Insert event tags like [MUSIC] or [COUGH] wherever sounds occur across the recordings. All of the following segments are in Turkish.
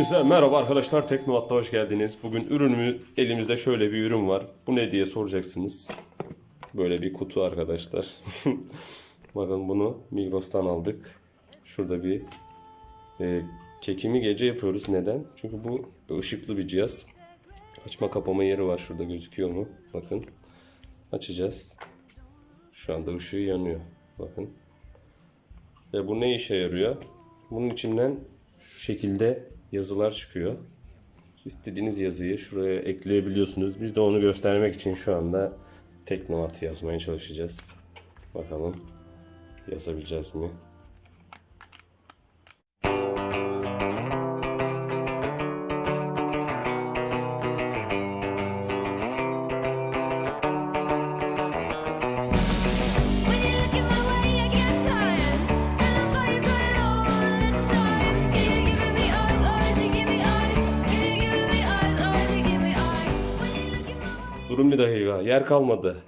Hepinize merhaba arkadaşlar Teknovat'ta hoş geldiniz. Bugün ürünümü elimizde şöyle bir ürün var. Bu ne diye soracaksınız. Böyle bir kutu arkadaşlar. [LAUGHS] Bakın bunu Migros'tan aldık. Şurada bir e, çekimi gece yapıyoruz. Neden? Çünkü bu ışıklı bir cihaz. Açma kapama yeri var şurada gözüküyor mu? Bakın. Açacağız. Şu anda ışığı yanıyor. Bakın. Ve bu ne işe yarıyor? Bunun içinden şu şekilde yazılar çıkıyor. İstediğiniz yazıyı şuraya ekleyebiliyorsunuz. Biz de onu göstermek için şu anda Teknovat yazmaya çalışacağız. Bakalım yazabileceğiz mi? Yer kalmadı.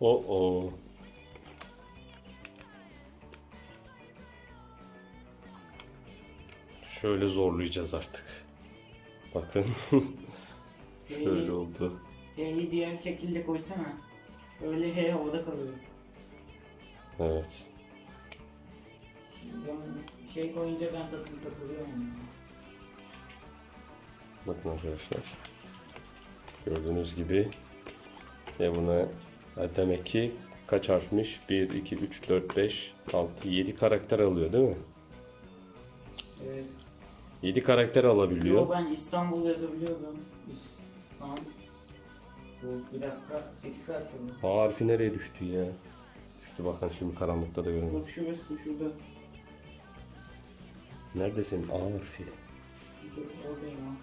O o. Şöyle zorlayacağız artık. Bakın. [LAUGHS] Şöyle oldu. H'yi diğer şekilde koysana. Öyle H havada kalıyor. Evet. Ben şey koyunca ben takım takılıyorum. Bakın arkadaşlar. Gördüğünüz gibi ve buna ha, demek ki kaç harfmiş? 1, 2, 3, 4, 5, 6, 7 karakter alıyor değil mi? Evet. 7 karakter alabiliyor. Yo ben İstanbul yazabiliyordum. Bu bir dakika 8 karakter mi? A harfi nereye düştü ya? Düştü bakın şimdi karanlıkta da görünüyor. Bak şurası şurada. Nerede senin A harfi? Oradayım ha.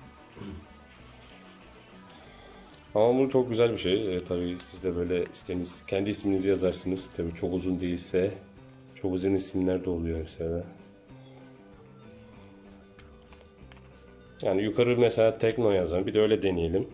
Ama bu çok güzel bir şey. E, tabii siz de böyle istediğiniz kendi isminizi yazarsınız. Tabii çok uzun değilse çok uzun isimler de oluyor mesela. Yani yukarı mesela Tekno yazan bir de öyle deneyelim.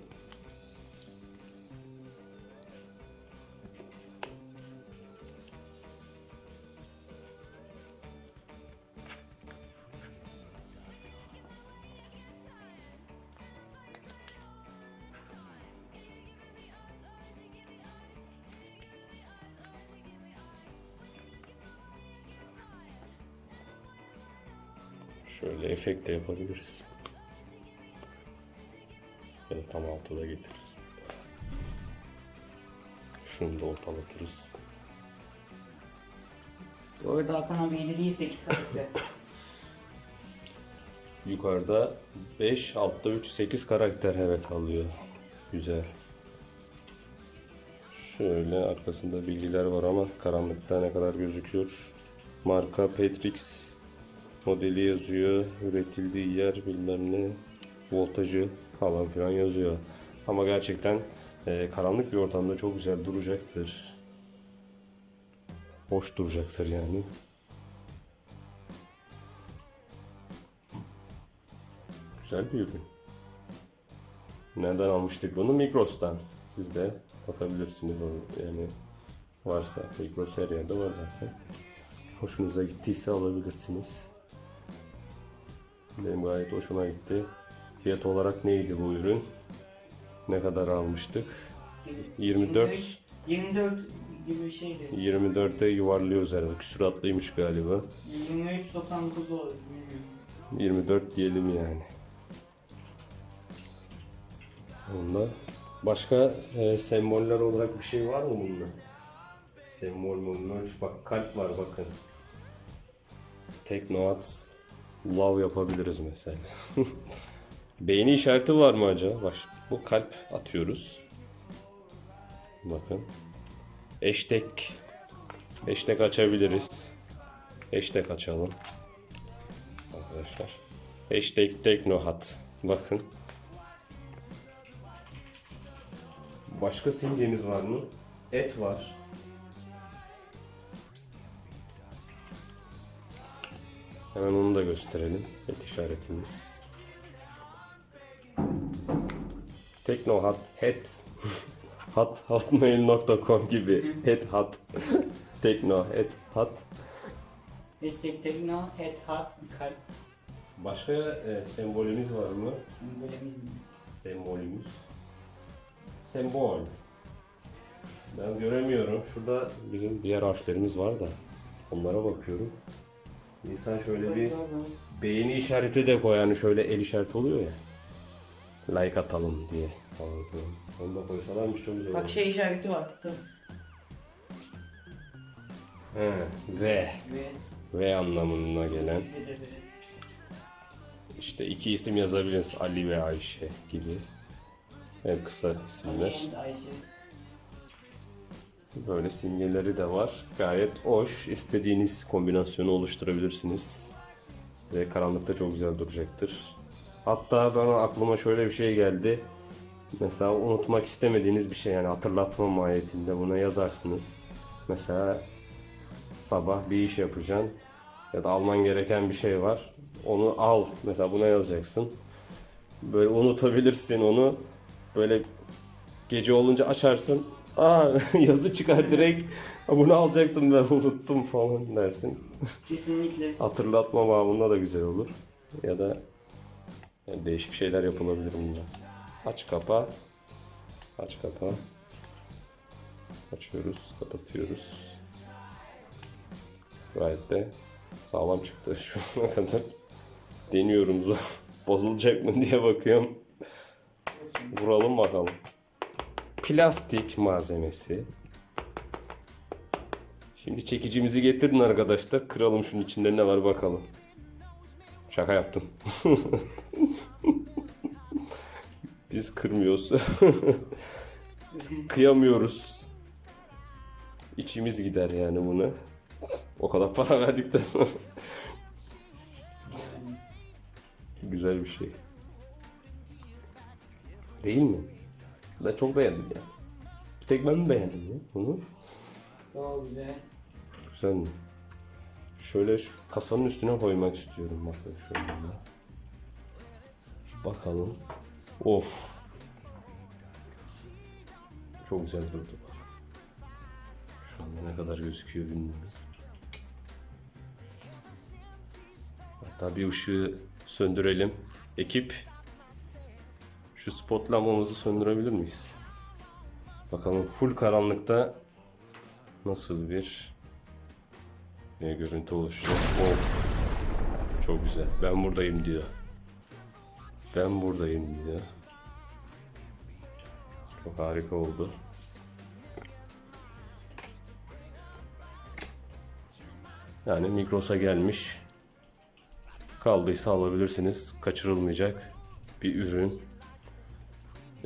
Şöyle efekt de yapabiliriz. Ya da tam altıda getiririz. Şunu da ortalatırız. Bu arada Hakan abi 7 değil 8 karakter. [LAUGHS] Yukarıda 5, altta 3, 8 karakter evet alıyor. Güzel. Şöyle arkasında bilgiler var ama karanlıkta ne kadar gözüküyor. Marka Petrix modeli yazıyor. Üretildiği yer bilmem ne. Voltajı falan filan yazıyor. Ama gerçekten e, karanlık bir ortamda çok güzel duracaktır. Hoş duracaktır yani. Güzel bir ürün. Nereden almıştık bunu? Migros'tan. Siz de bakabilirsiniz o yani varsa Migros her yerde var zaten. Hoşunuza gittiyse alabilirsiniz. Benim gayet hoşuma gitti. Fiyat olarak neydi bu ürün? Ne kadar almıştık? 24 24 gibi bir şeydi. 24'te yuvarlıyoruz herhalde. Küsuratlıymış galiba. 23.99 oldu bilmiyorum. 24 diyelim yani. Onda başka e, semboller olarak bir şey var mı bunda? Sembol bunlar. Bak kalp var bakın. Teknoat love yapabiliriz mesela. [LAUGHS] Beğeni işareti var mı acaba? Bak bu kalp atıyoruz. Bakın. Hashtag Hashtag açabiliriz. Hashtag açalım arkadaşlar. Hashtag Teknohat. Bakın. Başka simgemiz var mı? Et var. Hemen onu da gösterelim. Et işaretimiz. Teknohat Het. [LAUGHS] hat hotmail.com gibi het hat [LAUGHS] tekno het hat Destek Tekno, Head Hat, Kalp Başka e, sembolümüz var mı? sembolümüz mi? Sembolümüz. Sembol. Ben göremiyorum. Şurada bizim diğer harflerimiz var da. Onlara bakıyorum. İnsan şöyle bir beğeni işareti de koy. Yani şöyle el işareti oluyor ya. Like atalım diye. falan filan. Onu da koysalarmış çok güzel olur. Bak şey işareti var. Tıp. He, V. Ve V anlamına gelen. İşte iki isim yazabiliriz. Ali ve Ayşe gibi. En kısa isimler. Ayşe. Böyle simgeleri de var. Gayet hoş. İstediğiniz kombinasyonu oluşturabilirsiniz. Ve karanlıkta çok güzel duracaktır. Hatta bana aklıma şöyle bir şey geldi. Mesela unutmak istemediğiniz bir şey yani hatırlatma mahiyetinde buna yazarsınız. Mesela sabah bir iş yapacaksın ya da alman gereken bir şey var. Onu al. Mesela buna yazacaksın. Böyle unutabilirsin onu. Böyle Gece olunca açarsın. Aa [LAUGHS] yazı çıkar direkt. "Ha, Bunu alacaktım ben [LAUGHS] unuttum falan dersin. Kesinlikle. Hatırlatma babında da güzel olur. Ya da yani değişik şeyler yapılabilir bunda. Aç kapa. Aç kapa. Açıyoruz, kapatıyoruz. Gayet de sağlam çıktı [LAUGHS] şu ana kadar. Deniyorum bozulacak mı diye bakıyorum. Vuralım bakalım. Plastik malzemesi. Şimdi çekicimizi getirin arkadaşlar. Kıralım şunun içinde ne var bakalım. Şaka yaptım. [LAUGHS] Biz kırmıyoruz. [LAUGHS] Kıyamıyoruz. İçimiz gider yani buna. O kadar para verdikten sonra. Güzel bir şey. Değil mi? Ben çok beğendim ya. Bir tek ben mi beğendim ya bunu? Çok güzel. Güzel mi? Şöyle şu kasanın üstüne koymak istiyorum bakın şöyle. Bakalım. Of. Çok güzel durdu bak. Şu anda ne kadar gözüküyor bilmiyorum. Hatta bir ışığı söndürelim. Ekip şu spot lambamızı söndürebilir miyiz? Bakalım full karanlıkta nasıl bir bir görüntü oluşacak. Of. Çok güzel. Ben buradayım diyor. Ben buradayım diyor. Çok harika oldu. Yani Migros'a gelmiş. Kaldıysa alabilirsiniz. Kaçırılmayacak bir ürün.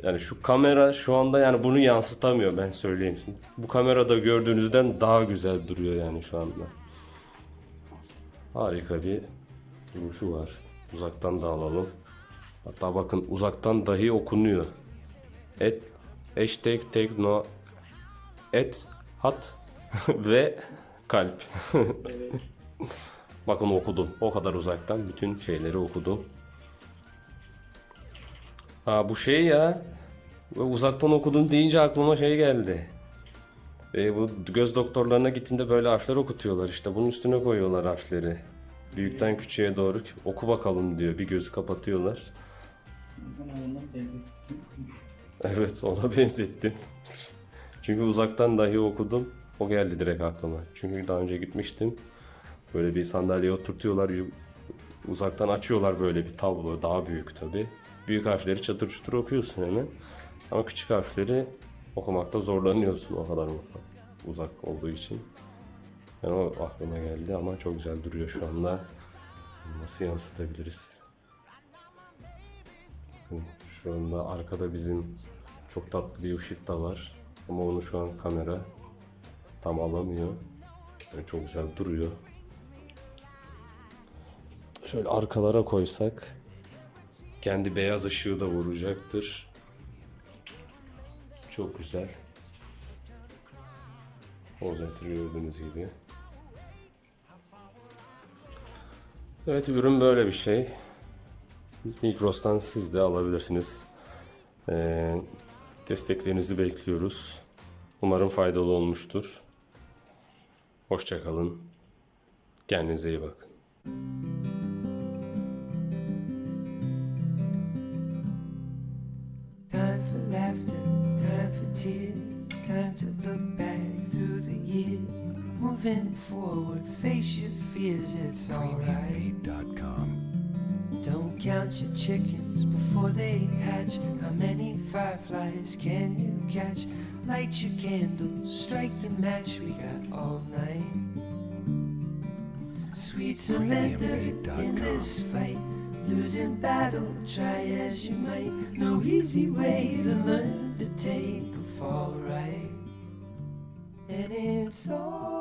Yani şu kamera şu anda yani bunu yansıtamıyor ben söyleyeyim. Bu kamerada gördüğünüzden daha güzel duruyor yani şu anda. Harika bir duruşu var. Uzaktan da alalım. Hatta bakın uzaktan dahi okunuyor. Et hashtag tekno et hat [LAUGHS] ve kalp. [LAUGHS] Bakın okudum. O kadar uzaktan bütün şeyleri okudum. Ha bu şey ya. Ve uzaktan okudum deyince aklıma şey geldi. E, bu göz doktorlarına gittiğinde böyle harfler okutuyorlar işte. Bunun üstüne koyuyorlar harfleri. Büyükten küçüğe doğru oku bakalım diyor. Bir gözü kapatıyorlar. [LAUGHS] Evet ona benzettim. [LAUGHS] Çünkü uzaktan dahi okudum. O geldi direkt aklıma. Çünkü daha önce gitmiştim. Böyle bir sandalyeye oturtuyorlar. Uzaktan açıyorlar böyle bir tablo. Daha büyük tabi. Büyük harfleri çatır çutur okuyorsun hemen. Ama küçük harfleri okumakta zorlanıyorsun o kadar uzak, olduğu için. Yani o aklıma geldi ama çok güzel duruyor şu anda. Nasıl yansıtabiliriz? Şu anda arkada bizim çok tatlı bir ışık da var. Ama onu şu an kamera tam alamıyor. Yani çok güzel duruyor. Şöyle arkalara koysak kendi beyaz ışığı da vuracaktır. Çok güzel. Olacaktır gördüğünüz gibi. Evet ürün böyle bir şey. Migros'tan siz de alabilirsiniz. Ee, Desteklerinizi bekliyoruz. Umarım faydalı olmuştur. Hoşçakalın. Kendinize iyi bakın. Moving forward, face your fears, it's alright. Don't count your chickens before they hatch. How many fireflies can you catch? Light your candle, strike the match, we got all night. Sweet surrender in this fight. Losing battle, try as you might. No easy way to learn to take a fall right. And it's all